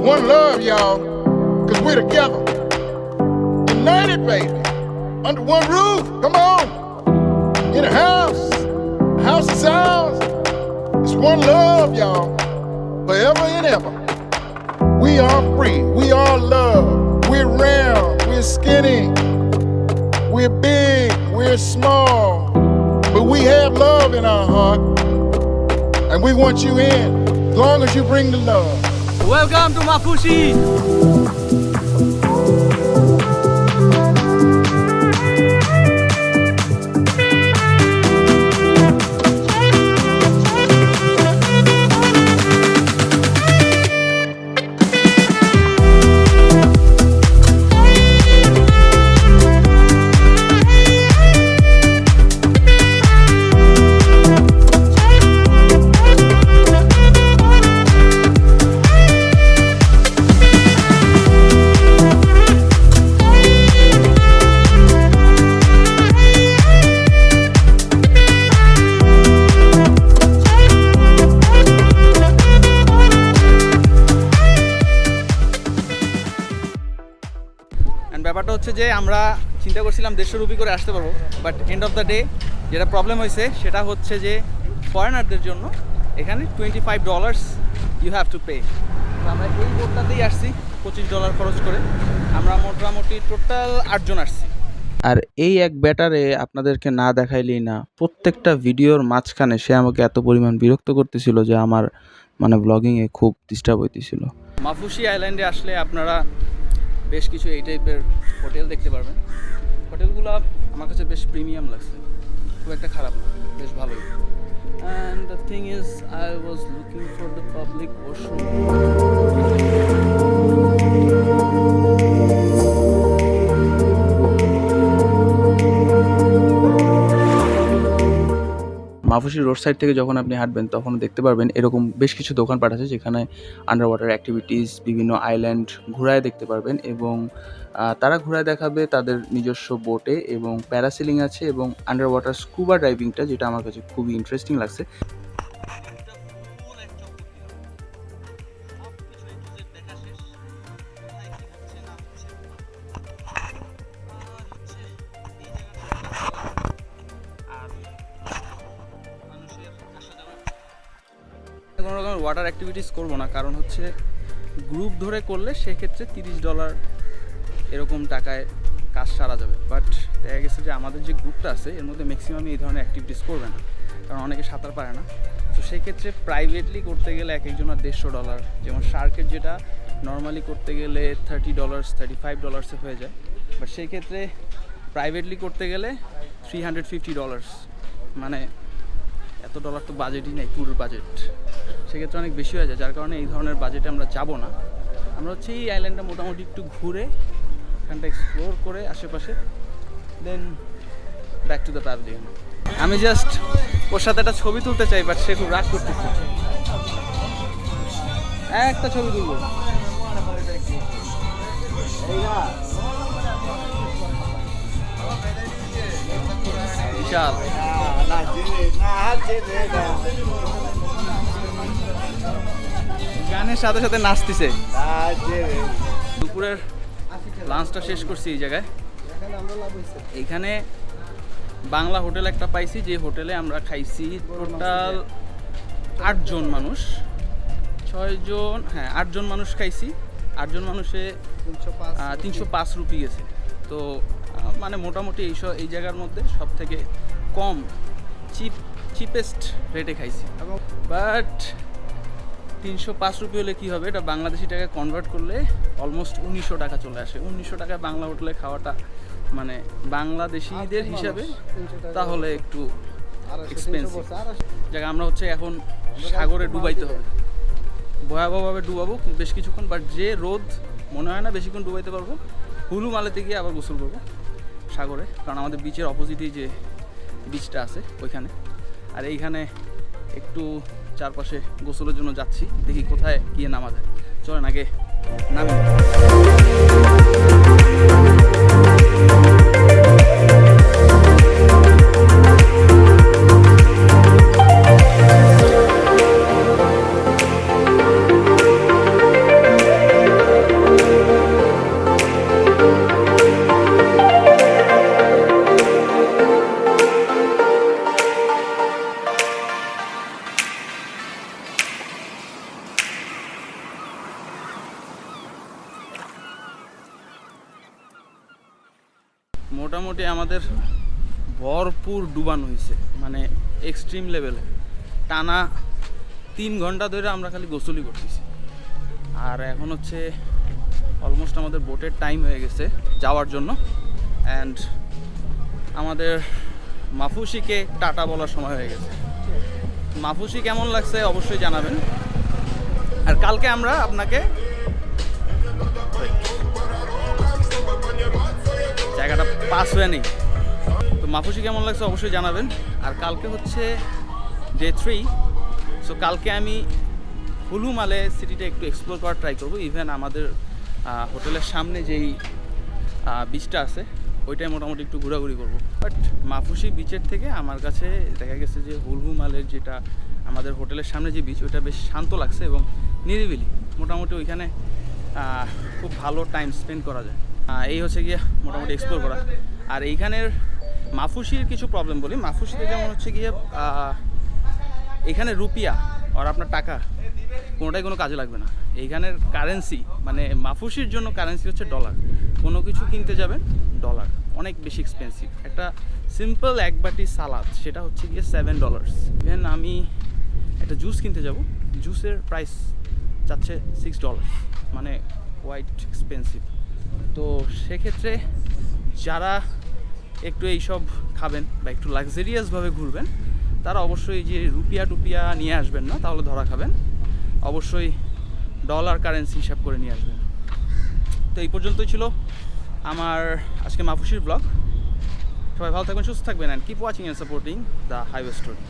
one love, y'all, because we're together. United, baby. Under one roof. Come on. In a house. A house of sounds. It's one love, y'all. Forever and ever. We are free. We are love. We're round. We're skinny. We're big. We're small. But we have love in our heart. And we want you in as long as you bring the love. Welcome to Maafushi হচ্ছে যে আমরা চিন্তা করছিলাম দেড়শো rupee করে আসতে পারব but end of the day যেটা প্রবলেম হয়েছে সেটা হচ্ছে যে ফরেনারদের জন্য এখানে twenty five dollars you have to pay আমরা এই বোর্ডটাতেই আসছি পঁচিশ ডলার খরচ করে। আমরা মোটামুটি টোটাল আটজন আসছি। আর এই এক ব্যাটারে আপনাদেরকে না দেখাইলেই না প্রত্যেকটা ভিডিওর মাঝখানে সে আমাকে এত পরিমাণ বিরক্ত করতেছিল যে আমার মানে ব্লগিংয়ে খুব ডিস্টার্ব হইতেছিল। মাফুসি আইল্যান্ডে আসলে আপনারা বেশ কিছু এই টাইপের হোটেল দেখতে পারবেন। হোটেলগুলো আমার কাছে বেশ প্রিমিয়াম লাগছে। খুব একটা খারাপ না, বেশ ভালোই। And the thing is I was looking for the public washroom Maafushi road side থেকে যখন আপনি হাঁটবেন, তখন দেখতে পারবেন এরকম বেশ কিছু দোকানপাট আছে যেখানে আন্ডার ওয়াটার অ্যাক্টিভিটিস বিভিন্ন আইল্যান্ড ঘোরায় দেখতে পারবেন এবং তারা ঘোরায় দেখাবে তাদের নিজস্ব বোটে এবং প্যারাসিলিং আছে এবং আন্ডার ওয়াটার স্কুবা ড্রাইভিংটা যেটা আমার কাছে খুবই ইন্টারেস্টিং লাগছে। কোনো রকম ওয়াটার অ্যাক্টিভিটিস করব না, কারণ হচ্ছে গ্রুপ ধরে করলে সেক্ষেত্রে তিরিশ ডলার এরকম টাকায় কাজ সারা যাবে। বাট দেখা গেছে যে আমাদের যে গ্রুপটা আছে, এর মধ্যে ম্যাক্সিমাম এই ধরনের অ্যাক্টিভিটিস করবে না, কারণ অনেকে সাঁতার পারে না। তো সেই ক্ষেত্রে প্রাইভেটলি করতে গেলে এক একজনের দেড়শো ডলার যেমন শার্কের যেটা নর্মালি করতে গেলে থার্টি ডলার্স থার্টি ফাইভ ডলার্সে হয়ে যায়। বাট সেই ক্ষেত্রে প্রাইভেটলি করতে গেলে থ্রি হান্ড্রেড ফিফটি ডলার্স মানে এত ডলার তো বাজেটই নেই ট্যুরের বাজেট সেক্ষেত্রে অনেক বেশি হয়ে যায় যার কারণে এই ধরনের বাজেটে আমরা যাব না আমরা হচ্ছে এই আইল্যান্ডটা মোটামুটি একটু ঘুরে এখানটা এক্সপ্লোর করে আশেপাশে then back to the pavilion আমি জাস্ট ওর সাথে একটা ছবি তুলতে চাই বাট সে খুব রাগ করতেছে একটা ছবি তুলবো বিশাল গানের সাথে সাথে নাচতেছে। দুপুরের লাঞ্চটা শেষ করছি এই জায়গায়। এইখানে বাংলা হোটেল একটা পাইছি যে হোটেলে আমরা খাইছি টোটাল আটজন মানুষ। ছয়জন হ্যাঁ আটজন মানুষ খাইছি। আটজন মানুষে তিনশো পাঁচ রুপি। গেছে। তো মানে মোটামুটি এই সব- এই জায়গার মধ্যে সব থেকে কম চিপ চিপেস্ট রেটে খাইছি। বাট তিনশো পাঁচ রুপি হলে কী হবে? এটা বাংলাদেশি টাকায় কনভার্ট করলে অলমোস্ট উনিশশো টাকা চলে আসে। উনিশশো টাকায় বাংলা হোটেলে খাওয়াটা মানে বাংলাদেশিদের হিসাবে তাহলে একটু এক্সপেন্সিভ জায়গা আমরা হচ্ছে এখন সাগরে ডুবাইতে হবে। ভয়াবহভাবে ডুবাবো বেশ কিছুক্ষণ বাট যে রোদ মনে হয় না বেশিক্ষণ ডুবাইতে পারব হুলু মালেতে গিয়ে আবার গোসল করব সাগরে কারণ আমাদের বিচের অপোজিটেই যে বিচটা আছে ওইখানে। আর এইখানে একটু চারপাশে গোসলের জন্য যাচ্ছি। দেখি কোথায় গিয়ে নামা যায়। চলেন আগে নামি। মোটামুটি আমাদের ভরপুর ডুবানো হয়েছে মানে এক্সট্রিম লেভেলে টানা তিন ঘণ্টা ধরে আমরা খালি গোসলি করতেছি। আর এখন হচ্ছে অলমোস্ট আমাদের বোটের টাইম হয়ে গেছে যাওয়ার জন্য। অ্যান্ড আমাদের মাফুসিকে টাটা বলার সময় হয়ে গেছে। মাফুসি কেমন লাগছে অবশ্যই জানাবেন। আর কালকে আমরা আপনাকে পাস নেই। তো মাফুসি কেমন লাগছে অবশ্যই জানাবেন। আর কালকে হচ্ছে ডে থ্রি সো কালকে আমি হুলুমালে সিটিটা একটু এক্সপ্লোর করার ট্রাই করব। ইভেন আমাদের হোটেলের সামনে যেই বিচটা আছে ওইটাই মোটামুটি একটু ঘোরাঘুরি করব। বাট মাফুসি বিচের থেকে আমার কাছে দেখা গেছে যে হুলহুমালের যেটা আমাদের হোটেলের সামনে যে বিচ ওইটা বেশ শান্ত লাগছে এবং নিরিবিলি। মোটামুটি ওইখানে খুব ভালো টাইম স্পেন্ড করা যায়। এই হচ্ছে গিয়ে মোটামুটি এক্সপ্লোর করা। আর এইখানের মাফুসির কিছু প্রবলেম বলি। মাফুসিতে যেমন হচ্ছে গিয়ে এখানে রুপিয়া আর আপনার টাকা কোনোটাই কোনো কাজে লাগবে না। এইখানের কারেন্সি মানে মাফুসির জন্য কারেন্সি হচ্ছে ডলার কোনো কিছু কিনতে যাবেন ডলার অনেক বেশি এক্সপেন্সিভ একটা সিম্পল এক বাটি সালাদ সেটা হচ্ছে গিয়ে সেভেন ডলার্স ইভেন আমি একটা জুস কিনতে যাব। জুসের প্রাইস যাচ্ছে সিক্স ডলার মানে হোয়াইট এক্সপেন্সিভ তো সেক্ষেত্রে যারা একটু এইসব খাবেন বা একটু লাক্সারিয়াসভাবে ঘুরবেন, তারা অবশ্যই যে রুপিয়া টুপিয়া নিয়ে আসবেন না, তাহলে ধরা খাবেন। অবশ্যই ডলার কারেন্সি হিসাব করে নিয়ে আসবেন। তো এই পর্যন্তই ছিল আমার আজকে মাফুসির ব্লগ সবাই ভালো থাকবেন, সুস্থ থাকবেন and keep watching and supporting the highway story